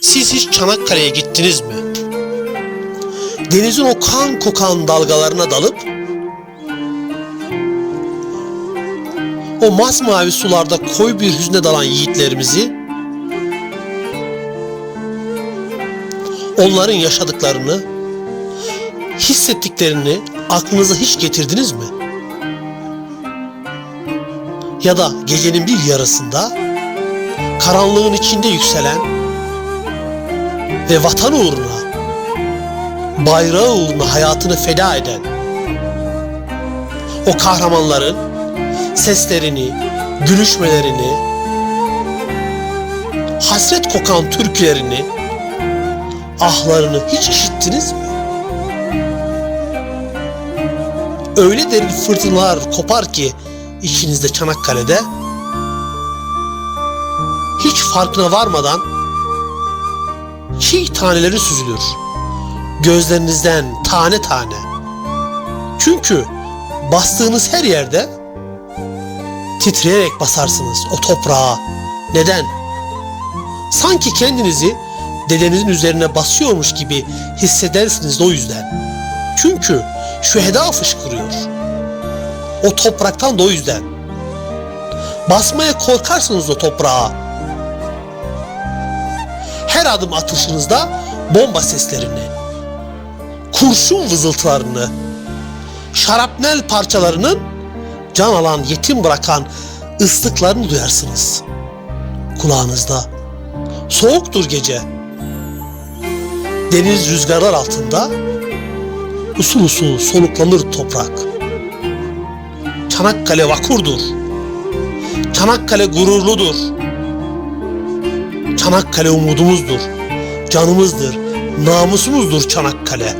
Siz hiç Çanakkale'ye gittiniz mi? Denizin o kan kokan dalgalarına dalıp o masmavi sularda koyu bir hüzne dalan yiğitlerimizi onların yaşadıklarını hissettiklerini aklınıza hiç getirdiniz mi? Ya da gecenin bir yarısında karanlığın içinde yükselen ve vatan uğruna bayrağı uğruna hayatını feda eden o kahramanların seslerini, gülüşmelerini, hasret kokan türkülerini, ahlarını hiç işittiniz mi? Öyle derin fırtınalar kopar ki içinizde Çanakkale'de hiç farkına varmadan çiğ taneleri süzülür. Gözlerinizden tane tane. Çünkü bastığınız her yerde titreyerek basarsınız o toprağa. Neden? Sanki kendinizi dedenizin üzerine basıyormuş gibi hissedersiniz de o yüzden. Çünkü şüheda fışkırıyor. O topraktan da o yüzden. Basmaya korkarsınız o toprağa. Her adım atışınızda bomba seslerini, kurşun vızıltılarını, şarapnel parçalarının can alan yetim bırakan ıslıklarını duyarsınız. Kulağınızda. Soğuktur gece. Deniz rüzgarlar altında usul usul soluklanır toprak. Çanakkale vakurdur. Çanakkale gururludur. Çanakkale umudumuzdur. Canımızdır. Namusumuzdur Çanakkale.